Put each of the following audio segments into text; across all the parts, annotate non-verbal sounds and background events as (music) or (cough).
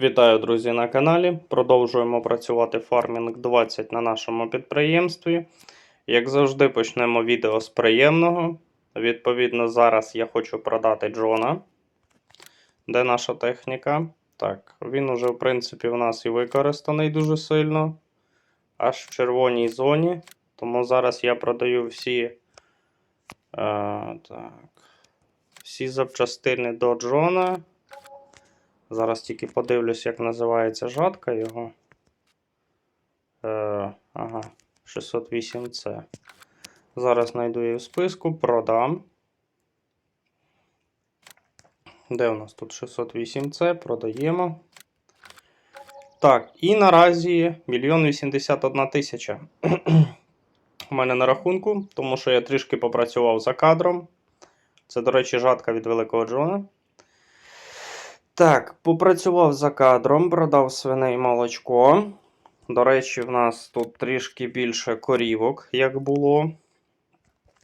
Вітаю, друзі, на каналі. Продовжуємо працювати фармінг 20 на нашому підприємстві. Як завжди, почнемо відео з приємного. Відповідно, зараз я хочу продати Джона. Де наша техніка? Так, він уже, в принципі, в нас і використаний дуже сильно. Аж в червоній зоні. Тому зараз я продаю всі. Е, так, всі запчастини до Джона. Зараз тільки подивлюсь, як називається жатка його. Е, ага, 608C. Зараз знайду її в списку, продам. Де у нас тут 608C? Продаємо. Так, і наразі 1 81 тисяча. У мене на рахунку, тому що я трішки попрацював за кадром. Це, до речі, жатка від Великого Джона. Так, попрацював за кадром, продав свиней молочко. До речі, в нас тут трішки більше корівок, як було.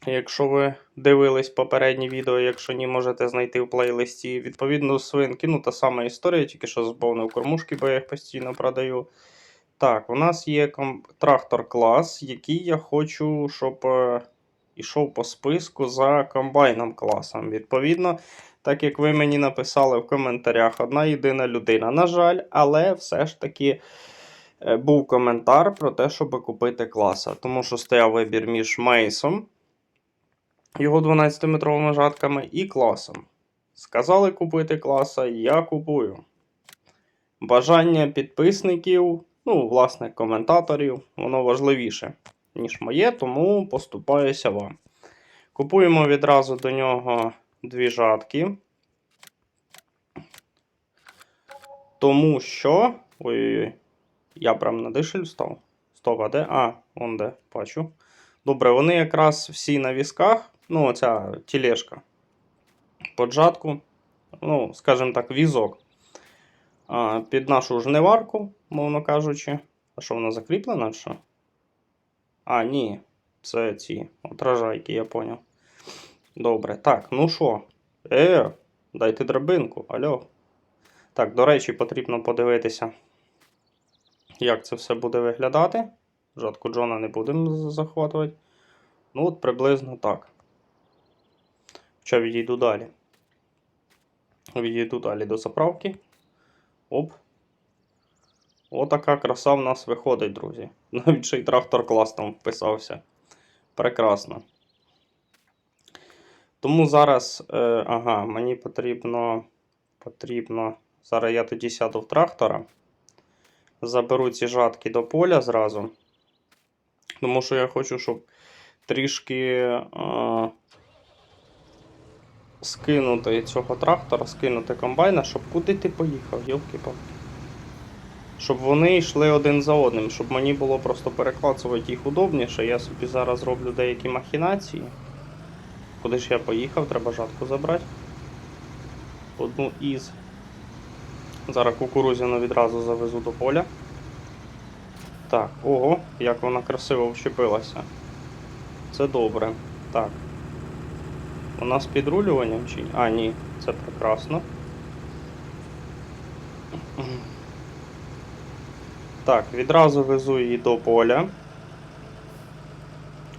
Якщо ви дивились попереднє відео, якщо ні, можете знайти в плейлисті. Відповідно, свинки, ну та сама історія, тільки що заповнив кормушки, бо я їх постійно продаю. Так, у нас є трактор клас, який я хочу, щоб е, ішов по списку за комбайном класом. Відповідно, так як ви мені написали в коментарях, одна єдина людина. На жаль, але все ж таки е, був коментар про те, щоб купити класа. Тому що стояв вибір між Мейсом, його 12-метровими жатками, і класом. Сказали купити класа, я купую. Бажання підписників, ну, власне, коментаторів, воно важливіше, ніж моє, тому поступаюся вам. Купуємо відразу до нього дві жатки. Тому що. Ой-ой-ой. Я прям на дишель встав. Стоп, а де? А, он де, бачу. Добре, вони якраз всі на візках. Ну, оця тілешка. Под жатку. Ну, скажімо так, візок. А, під нашу жниварку, мовно кажучи. А що вона закріплена? Що? А, ні. Це ці отражайки, я поняв. Добре. Так, ну що? Е, дайте драбинку, алло. Так, до речі, потрібно подивитися, як це все буде виглядати. Жатку Джона не будемо захватувати. Ну, от приблизно так. Хоча відійду далі. Відійду далі до заправки. Оп. Отака краса в нас виходить, друзі. (laughs) Навіть ще й трактор клас там вписався. Прекрасно. Тому зараз, е, ага, мені потрібно. Потрібно. Зараз я тоді сяду в трактора. Заберу ці жатки до поля зразу. Тому що я хочу, щоб трішки е, скинути цього трактора, скинути комбайна, щоб куди ти поїхав, йолки палки Щоб вони йшли один за одним, щоб мені було просто переклацувати їх удобніше. Я собі зараз роблю деякі махінації. Куди ж я поїхав, треба жатку забрати. Одну із. Зараз кукурузяну відразу завезу до поля. Так, ого, як вона красиво вщепилася. Це добре. Так. Вона з підрулюванням чи. А, ні, це прекрасно. Так, відразу везу її до поля.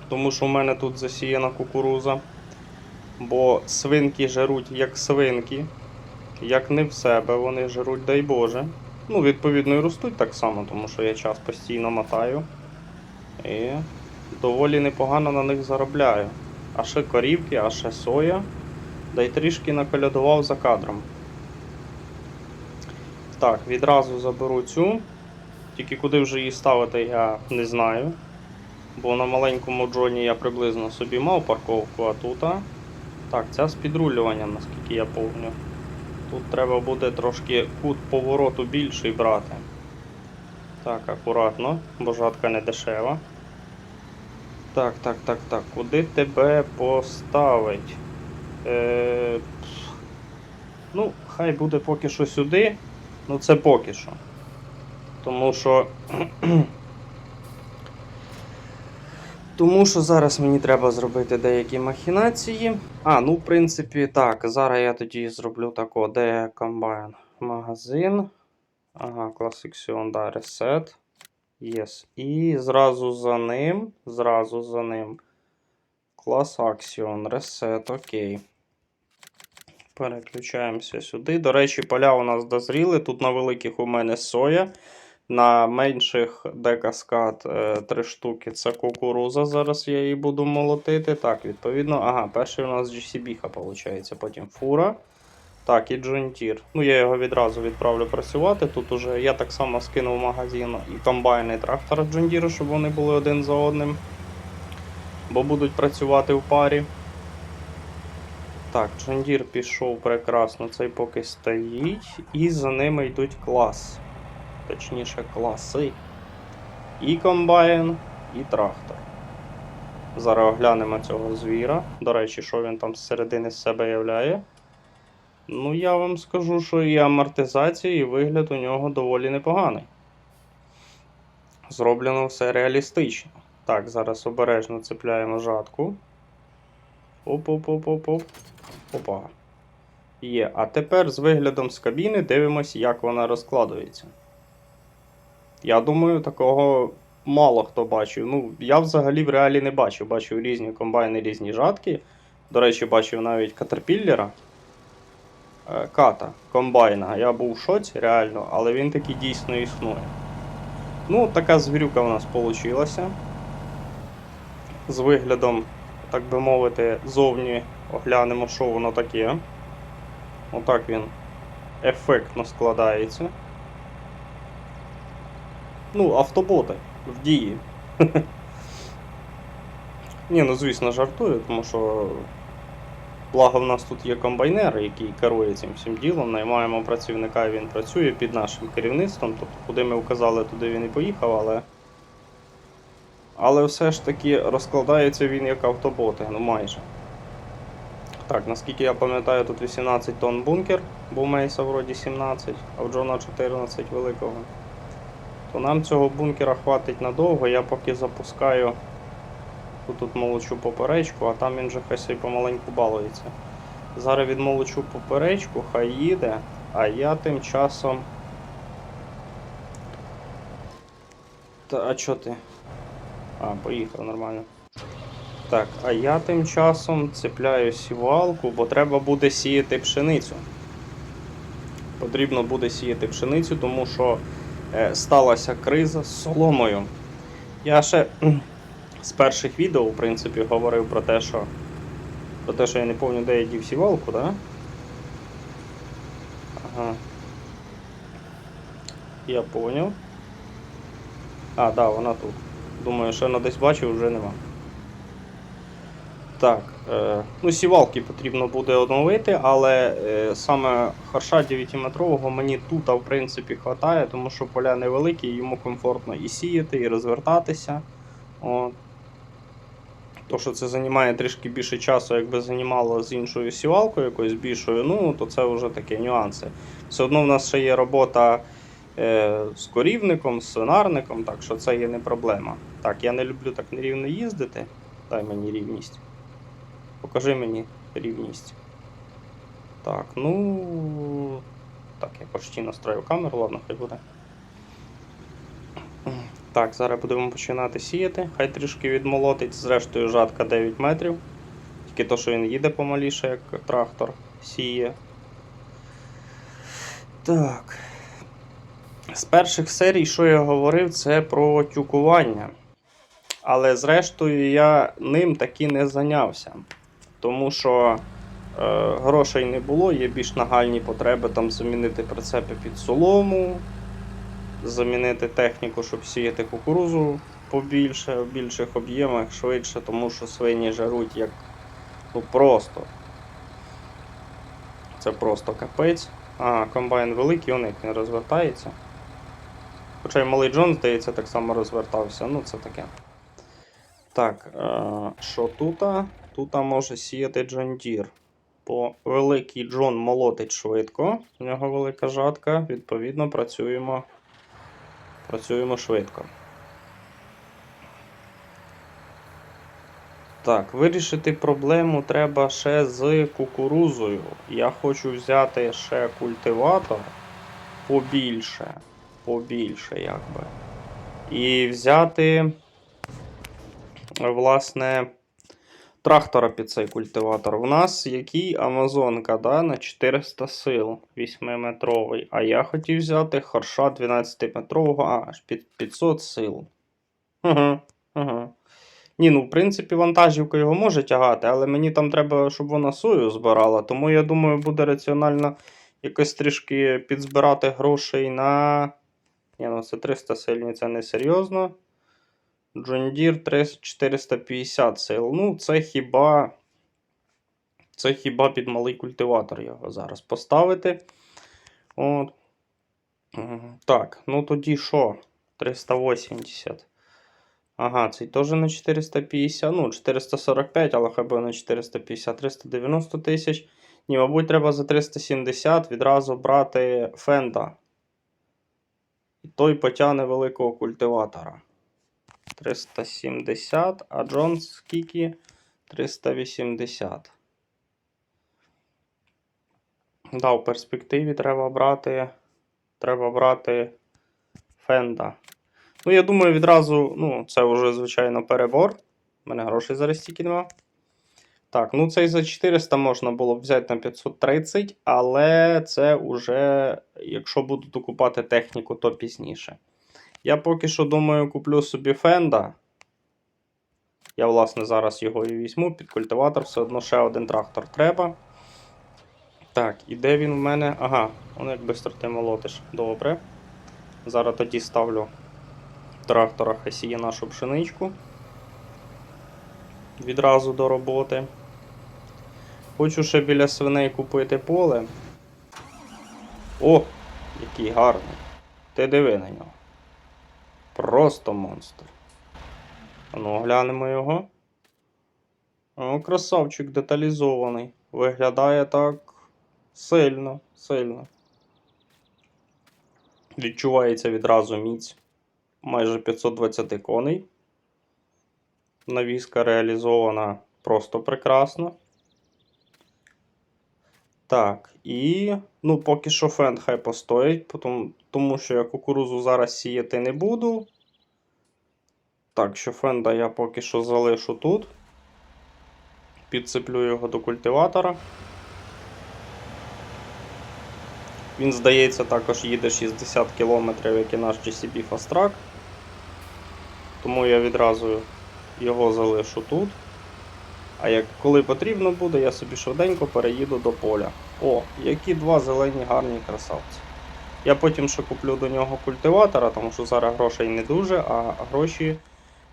Тому що в мене тут засіяна кукуруза. Бо свинки жеруть як свинки, як не в себе, вони жеруть, дай Боже. Ну, відповідно, і ростуть так само, тому що я час постійно мотаю. І доволі непогано на них заробляю. А ще корівки, а ще соя. Да й трішки наколядував за кадром. Так, відразу заберу цю. Тільки куди вже її ставити, я не знаю. Бо на маленькому джоні я приблизно собі мав парковку, а тут. Так, ця з підрулюванням, наскільки я помню. Тут треба буде трошки кут повороту більший брати. Так, акуратно, бо жатка не дешева. Так, так, так, так. Куди тебе поставить? Е, ну, хай буде поки що сюди. Ну це поки що. Тому що. Тому що зараз мені треба зробити деякі махінації. А, ну, в принципі, так. Зараз я тоді зроблю тако, де комбайн магазин. Ага, Classic да, Reset. Yes. І зразу за ним, зразу за ним. Class Action, Reset, окей. Переключаємося сюди. До речі, поля у нас дозріли. Тут на великих у мене соя. На менших декаскад е, три штуки це кукуруза. Зараз я її буду молотити. Так, відповідно. Ага, перший у нас GCB, виходить. Потім фура. Так, і Deere. Ну, я його відразу відправлю працювати. Тут уже я так само скинув магазин і комбайн, і трактор John щоб вони були один за одним. Бо будуть працювати в парі. Так, Deere пішов прекрасно, цей поки стоїть. І за ними йдуть клас. Точніше, класи. І комбайн, і трактор. Зараз оглянемо цього звіра. До речі, що він там зсередини з себе являє. Ну, я вам скажу, що і амортизація, і вигляд у нього доволі непоганий. Зроблено все реалістично. Так, зараз обережно цепляємо жатку. Оп-оп-оп-оп-оп. Опа. Є. А тепер з виглядом з кабіни дивимося, як вона розкладується. Я думаю, такого мало хто бачив. Ну, я взагалі в реалі не бачив. Бачив різні комбайни, різні жатки. До речі, бачив навіть катерпіллера. Ката, комбайна. Я був в шоці, реально, але він таки дійсно існує. Ну, така звірюка у нас вийшла. З виглядом, так би мовити, зовні оглянемо, що воно таке. Отак він ефектно складається. Ну, автоботи в дії. (laughs) Ні, ну звісно, жартую, тому що Благо, в нас тут є комбайнер, який керує цим всім ділом. Наймаємо працівника, і він працює під нашим керівництвом. Тобто, куди ми вказали, туди він і поїхав, але. Але все ж таки розкладається він як автоботи, ну майже. Так, наскільки я пам'ятаю, тут 18 тонн бункер, бо у Мейса вроді 17, а в Джона 14 великого. То нам цього бункера хватить надовго, я поки запускаю. Тут, тут молочу поперечку, а там він же хай собі помаленьку балується. Зараз відмолочу поперечку, хай їде, а я тим часом. Та, а чо ти? А, поїхав нормально. Так, а я тим часом цепляю сівалку, бо треба буде сіяти пшеницю. Потрібно буде сіяти пшеницю, тому що сталася криза з соломою. Я ще з перших відео, в принципі, говорив про те, що про те, що я не пам'ятаю, де я дів сівалку, да? Ага. Я поняв. А, да, вона тут. Думаю, що вона десь бачив, вже нема. Так, е, ну сівалки потрібно буде оновити, але е, саме харша 9-метрового мені тут, в принципі, вистачає, тому що поля невеликі, йому комфортно і сіяти, і розвертатися. От. То, що це займає трішки більше часу, якби займало з іншою сівалкою, якоюсь більшою, ну, то це вже такі нюанси. Все одно в нас ще є робота е, з корівником, з свинарником, так що це є не проблема. Так, я не люблю так нерівно їздити. Дай мені рівність. Покажи мені рівність. Так, ну. Так, я почти настроїв камеру, ладно, хай буде. Так, зараз будемо починати сіяти. Хай трішки відмолотить, зрештою жатка 9 метрів. Тільки то, що він їде помаліше, як трактор сіє. Так. З перших серій, що я говорив, це про тюкування. Але зрештою я ним таки не зайнявся. Тому що е, грошей не було, є більш нагальні потреби там замінити прицепи під солому замінити техніку, щоб сіяти кукурузу побільше, в більших об'ємах, швидше, тому що свині жаруть як ну просто. Це просто капець. А, комбайн великий, у них не розвертається. Хоча й малий Джон, здається, так само розвертався. Ну, це таке. Так, е, що тут? Тут може сіяти Джон Дір. Бо великий Джон молотить швидко, у нього велика жатка, відповідно, працюємо Працюємо швидко. Так, вирішити проблему треба ще з кукурузою. Я хочу взяти ще культиватор. побільше. Побільше, якби. І взяти, власне, трактора під цей культиватор. У нас який Амазонка, да, на 400 сил 8-метровий. А я хотів взяти харша 12-метрового аж під 500 сил. Ага, ага. Ні, ну в принципі, вантажівка його може тягати, але мені там треба, щоб вона сою збирала. Тому я думаю, буде раціонально якось трішки підзбирати грошей на. Ні, ну це 300 сильні, це не серйозно. John Deere 450 сил. Ну, це хіба. Це хіба під малий культиватор його зараз поставити. От. Так, ну тоді що? 380. Ага, цей теж на 450. Ну, 445, але хай буде на 450, 390 тисяч. Ні, мабуть, треба за 370 відразу брати фенда. І той потягне великого культиватора. 370, а Джонс скільки? 380. Да, в перспективі треба брати. Треба брати фенда. Ну, я думаю, відразу, ну, це вже, звичайно, перебор. У мене грошей зараз стільки нема. Так, ну цей за 400 можна було б взяти на 530, але це вже, якщо буду докупати техніку, то пізніше. Я поки що думаю, куплю собі фенда. Я, власне, зараз його і візьму під культиватор, все одно ще один трактор треба. Так, і де він в мене? Ага, он як бистро ти молотиш. Добре. Зараз тоді ставлю трактора хасіє нашу пшеничку. Відразу до роботи. Хочу ще біля свиней купити поле. О, який гарний. Ти диви на нього. Просто монстр. Ну, глянемо його. О, красавчик деталізований. Виглядає так сильно, сильно. Відчувається відразу міць майже 520 коней. Навіска реалізована просто прекрасно. Так, і. Ну, поки що фен хай постоїть, тому, тому що я кукурузу зараз сіяти не буду. Так, що фенда я поки що залишу тут. Підцеплю його до культиватора. Він, здається, також їде 60 км, як і наш GCB Fast Track. Тому я відразу його залишу тут. А як коли потрібно буде, я собі швиденько переїду до поля. О, які два зелені гарні красавці. Я потім ще куплю до нього культиватора, тому що зараз грошей не дуже, а гроші,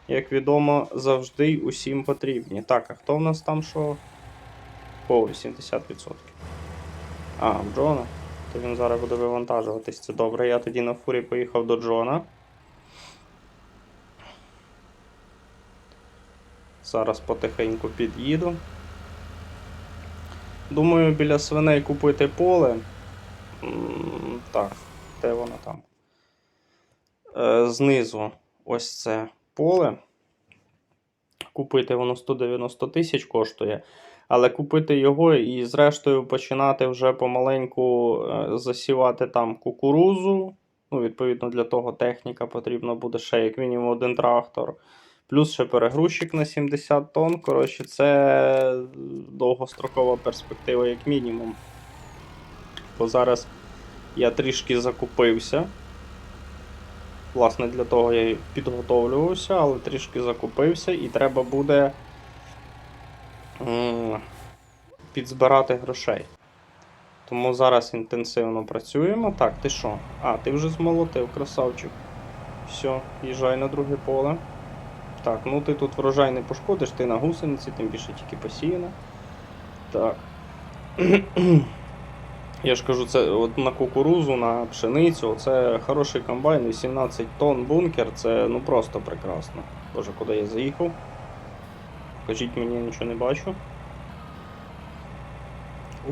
як відомо, завжди усім потрібні. Так, а хто в нас там що? О, 80%. А, Джона. То він зараз буде вивантажуватись. Це добре. Я тоді на фурі поїхав до Джона. Зараз потихеньку під'їду. Думаю, біля свиней купити поле. Так, де воно там? Е, Знизу ось це поле. Купити воно 190 тисяч коштує. Але купити його і зрештою починати вже помаленьку е, засівати там кукурузу. Ну, відповідно, для того техніка потрібна буде ще як мінімум один трактор. Плюс ще перегрузчик на 70 тонн. Коротше, це довгострокова перспектива, як мінімум. Бо зараз я трішки закупився. Власне, для того я підготовлювався, але трішки закупився і треба буде підзбирати грошей. Тому зараз інтенсивно працюємо. Так, ти що? А, ти вже змолотив, красавчик. Все, їжджай на друге поле. Так, ну ти тут врожай не пошкодиш, ти на гусениці, тим більше тільки посіяно. Так. (clears throat) Я ж кажу, це от на кукурузу, на пшеницю, це хороший комбайн, 18 тонн бункер, це ну просто прекрасно. Боже, куди я заїхав? Покажіть мені, я нічого не бачу.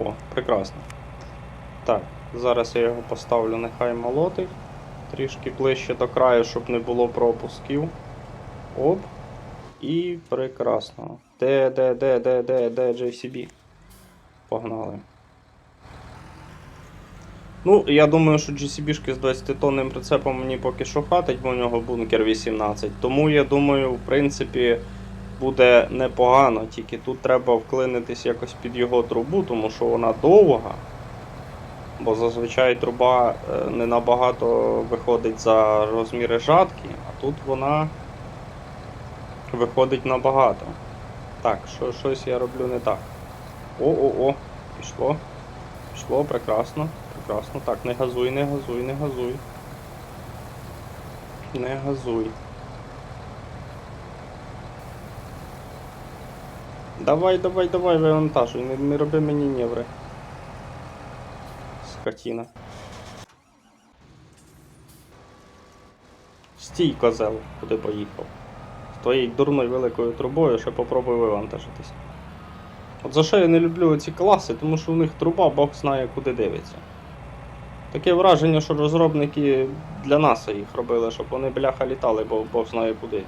О, прекрасно. Так, зараз я його поставлю, нехай молотить. Трішки ближче до краю, щоб не було пропусків. Оп. І прекрасно. Де, де, де, де, де, де JCB? Погнали. Ну, я думаю, що GCB-шки з 20-тонним прицепом мені поки що хватить, бо у нього бункер 18. Тому я думаю, в принципі, буде непогано. Тільки тут треба вклинитись якось під його трубу, тому що вона довга. Бо зазвичай труба е, не набагато виходить за розміри жатки, а тут вона виходить набагато. Так, що, щось я роблю не так. О-о-о, пішло. Пішло, прекрасно, прекрасно. Так, не газуй, не газуй, не газуй. Не газуй. Давай, давай, давай, вивантажуй, не, не роби мені нєври. Скотіна. Стій, козел, куди поїхав. З твоєю дурною великою трубою ще попробуй вивантажитись. От за що я не люблю ці класи, тому що в них труба Бог знає куди дивиться. Таке враження, що розробники для НАСА їх робили, щоб вони бляха літали, бо Бог знає куди.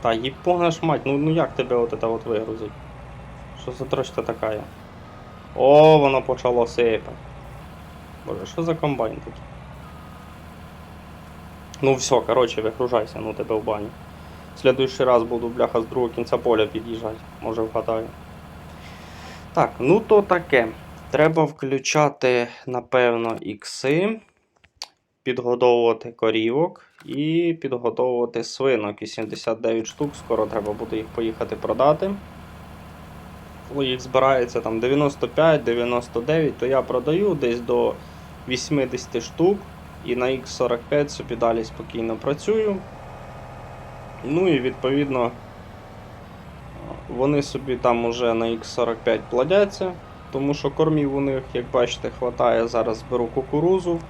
Та їпона ж мать, ну, ну як тебе от это от вигрузить? Що за троща така? є? О, воно почало сипати. Боже, що за комбайн такий? Ну все, короче, вигружайся, ну тебе в баню. В следующий раз буду, бляха, з другого кінця поля під'їжджати. Може вгадаю. Так, ну то таке. Треба включати, напевно, ікси, підгодовувати корівок і підготовувати свинок. І 79 штук, скоро треба буде їх поїхати продати. Коли їх збирається там 95-99, то я продаю десь до 80 штук. І на X45 собі далі спокійно працюю. Ну і відповідно вони собі там уже на X45 плодяться, тому що кормів у них, як бачите, хватає. Зараз беру кукурузу,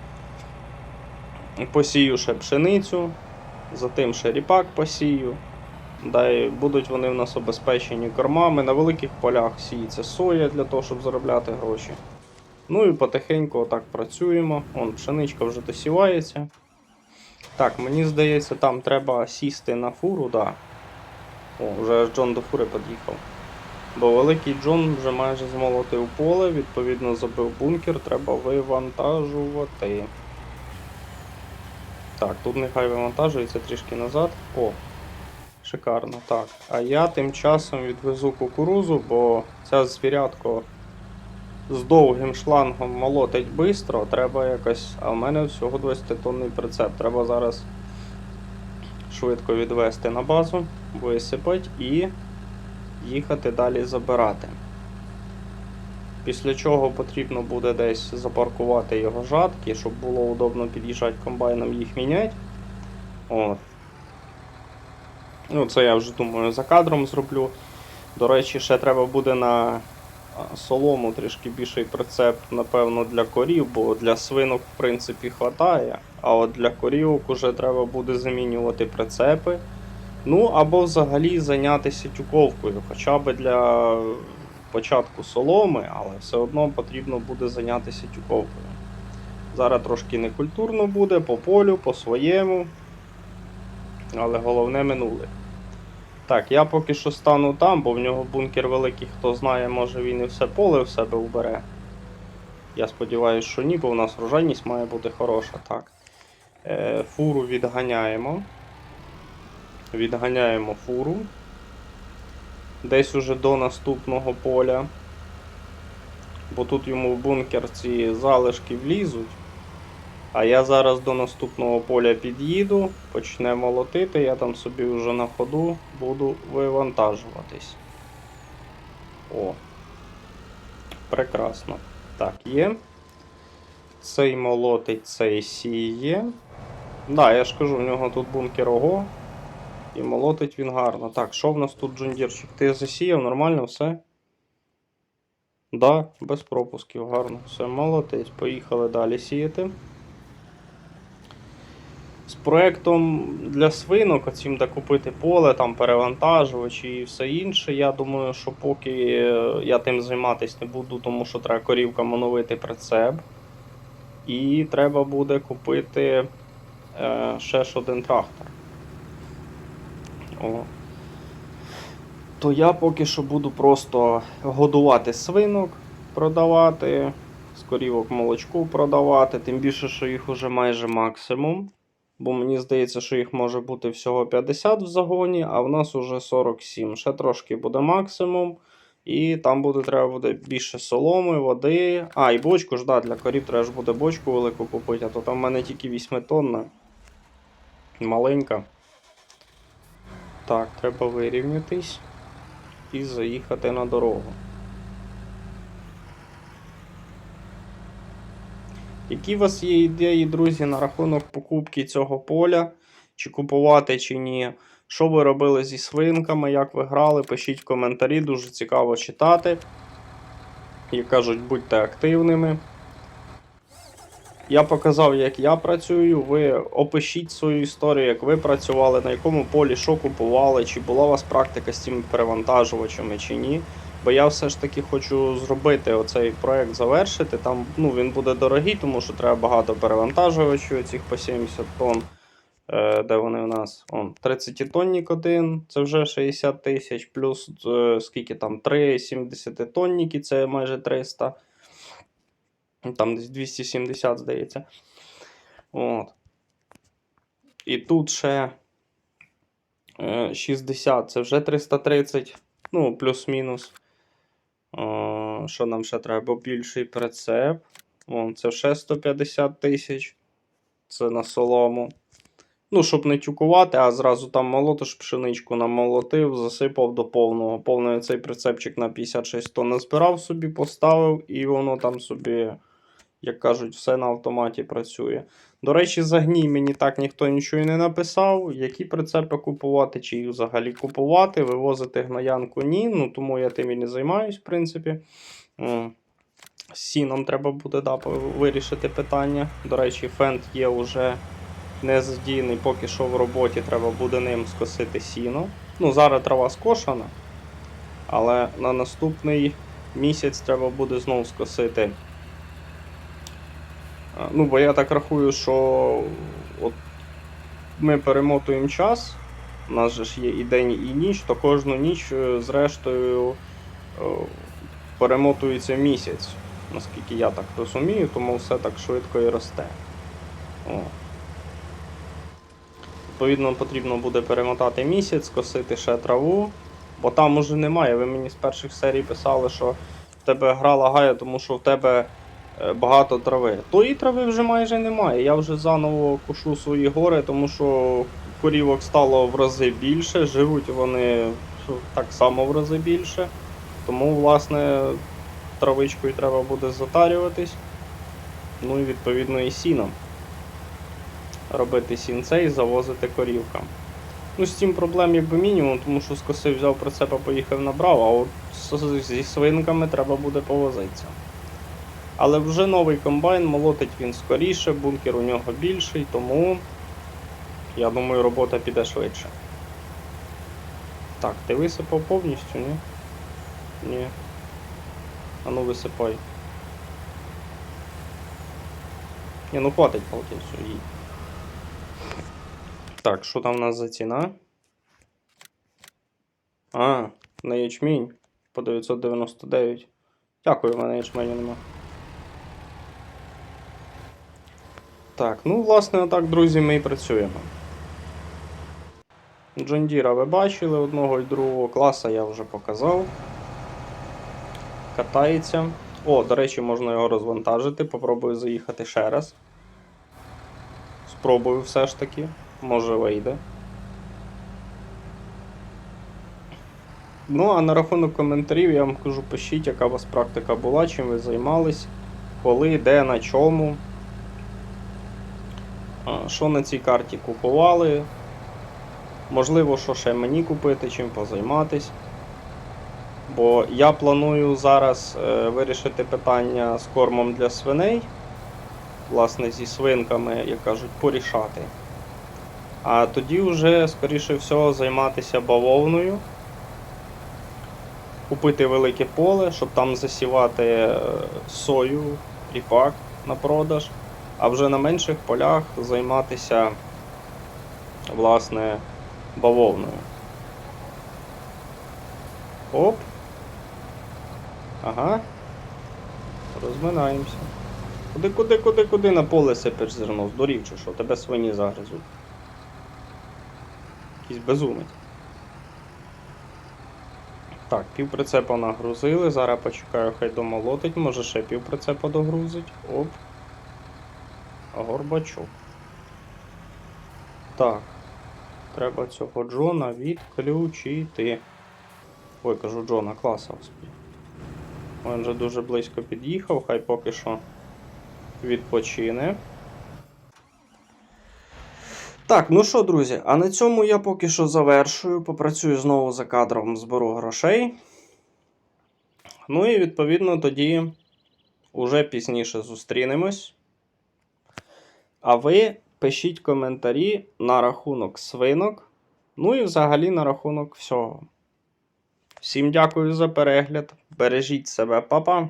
посію ще пшеницю, затим ще ріпак посію. Да, і будуть вони в нас обезпечені кормами. На великих полях сіється соя для того, щоб заробляти гроші. Ну і потихеньку отак працюємо. Вон пшеничка вже досівається. Так, мені здається, там треба сісти на фуру, да. О, вже аж Джон до фури під'їхав. Бо великий Джон вже майже змолотив поле, відповідно забив бункер, треба вивантажувати. Так, тут нехай вивантажується трішки назад. О, шикарно, так. А я тим часом відвезу кукурузу, бо ця звірятко з довгим шлангом молотить швидко, треба якось. А в мене всього 20-тонний прицеп. Треба зараз швидко відвести на базу, висипати і їхати далі забирати. Після чого потрібно буде десь запаркувати його жатки, щоб було удобно під'їжджати комбайном їх міняти. От. Ну, це я вже думаю за кадром зроблю. До речі, ще треба буде на солому трішки більший прицеп, напевно, для корів, бо для свинок, в принципі, хватає. А от для корівок уже треба буде замінювати прицепи. Ну, або взагалі зайнятися тюковкою, хоча б для початку соломи, але все одно потрібно буде зайнятися тюковкою. Зараз трошки некультурно буде, по полю, по своєму. Але головне минуле. Так, я поки що стану там, бо в нього бункер великий, хто знає, може він і все поле в себе убере. Я сподіваюся, що ні, бо у нас врожайність має бути хороша. Так. Е, фуру відганяємо. Відганяємо фуру. Десь уже до наступного поля. Бо тут йому в бункер ці залишки влізуть. А я зараз до наступного поля під'їду, почне молотити, я там собі вже на ходу буду вивантажуватись. О. Прекрасно. Так, є. Цей молотить, цей сіє. Да, я ж кажу, в нього тут бункер ого. І молотить він гарно. Так, що в нас тут джундірчик? Ти засіяв, нормально все? Да, без пропусків, гарно. Все, молодець. Поїхали далі сіяти. З проектом для свинок, оцім де купити поле, там перевантажувачі і все інше. Я думаю, що поки е, я тим займатися не буду, тому що треба корівкам оновити прицеп. І треба буде купити е, ще ж один трактор. О. То я поки що буду просто годувати свинок, продавати, з корівок молочку продавати, тим більше, що їх уже майже максимум. Бо мені здається, що їх може бути всього 50 в загоні, а в нас уже 47. Ще трошки буде максимум. І там буде треба буде більше соломи, води. А, і бочку ж, да, для корів треба ж буде бочку велику купити, а то там в мене тільки 8 тонна. Маленька. Так, треба вирівнятись і заїхати на дорогу. Які у вас є ідеї, друзі, на рахунок покупки цього поля? Чи купувати, чи ні? Що ви робили зі свинками, як ви грали? Пишіть коментарі, дуже цікаво читати. Як кажуть, будьте активними. Я показав, як я працюю. Ви опишіть свою історію, як ви працювали, на якому полі що купували, чи була у вас практика з цими перевантажувачами, чи ні. Бо я все ж таки хочу зробити оцей проект завершити. Там ну, він буде дорогий, тому що треба багато перевантажувачів, цих по 70 тонн. Е, де вони у нас? Он, 30 тоннік один, це вже 60 тисяч, плюс е, скільки там 3 70 тонніки, це майже 300. Там десь 270, здається. От. І тут ще е, 60, це вже 330, ну, плюс-мінус. Що нам ще треба? Більший прицеп. Вон, це ще 150 тисяч. Це на солому. Ну, щоб не тюкувати, а зразу там молотиш пшеничку намолотив, засипав до повного. Повний цей прицепчик на 56 тонн назбирав собі, поставив, і воно там собі, як кажуть, все на автоматі працює. До речі, за гній мені так ніхто нічого і не написав, які прицепи купувати, чи їх взагалі купувати, вивозити гноянку ні. Ну тому я тим і не займаюсь, в принципі. Сіном треба буде да, вирішити питання. До речі, фенд є вже не задіяний, поки що в роботі треба буде ним скосити сіно. Ну, зараз трава скошена, але на наступний місяць треба буде знову скосити. Ну, бо я так рахую, що от ми перемотуємо час. У нас же ж є і день, і ніч, то кожну ніч, е, зрештою, е, перемотується місяць, наскільки я так розумію, тому все так швидко і росте. О. Відповідно, потрібно буде перемотати місяць, косити ще траву, бо там уже немає. Ви мені з перших серій писали, що в тебе гра лагає, тому що в тебе е, багато трави. Тої трави вже майже немає. Я вже заново кошу свої гори, тому що корівок стало в рази більше, живуть вони так само в рази більше. Тому, власне, травичкою треба буде затарюватись. Ну і відповідно і сіном робити сінце і завозити корівкам. Ну, з цим проблем якби мінімум, тому що скосив, взяв прицепа, поїхав набрав, а от зі свинками треба буде повозитися. Але вже новий комбайн, молотить він скоріше, бункер у нього більший, тому я думаю, робота піде швидше. Так, ти висипав повністю, ні? Ні. А ну висипай. Ні, ну хватить полотенцю, їй. Так, що там у нас за ціна? А, на ячмінь по 999. Дякую, в мене ячменю нема. Так, ну, власне, отак, друзі, ми і працюємо. Джондіра ви бачили одного і другого класа я вже показав. Катається. О, до речі, можна його розвантажити. Попробую заїхати ще раз. Спробую все ж таки. Може вийде. Ну, а на рахунок коментарів я вам кажу, пишіть, яка у вас практика була, чим ви займались, коли, де, на чому. Що на цій карті купували. Можливо, що ще мені купити, чим позайматись. Бо я планую зараз е, вирішити питання з кормом для свиней. Власне, зі свинками, як кажуть, порішати. А тоді вже, скоріше всього, займатися бавовною. Купити велике поле, щоб там засівати е, сою, ріпак на продаж, а вже на менших полях займатися власне бавовною. Оп. Ага. Розминаємося. Куди, куди, куди, куди на поле сипеш зерно? Здурів чи що? Тебе свині загризуть. Якийсь безумець. Так, півприцепа нагрузили. Зараз почекаю, хай домолотить, може ще півприцепа догрузить. Оп. Горбачок. Так. Треба цього Джона відключити. Ой, кажу Джона, класа. Він вже дуже близько під'їхав, хай поки що відпочине. Так, ну що, друзі, а на цьому я поки що завершую. Попрацюю знову за кадром зберу грошей. Ну і відповідно тоді уже пізніше зустрінемось. А ви пишіть коментарі на рахунок свинок. Ну і взагалі на рахунок всього. Всім дякую за перегляд. Бережіть себе, папа.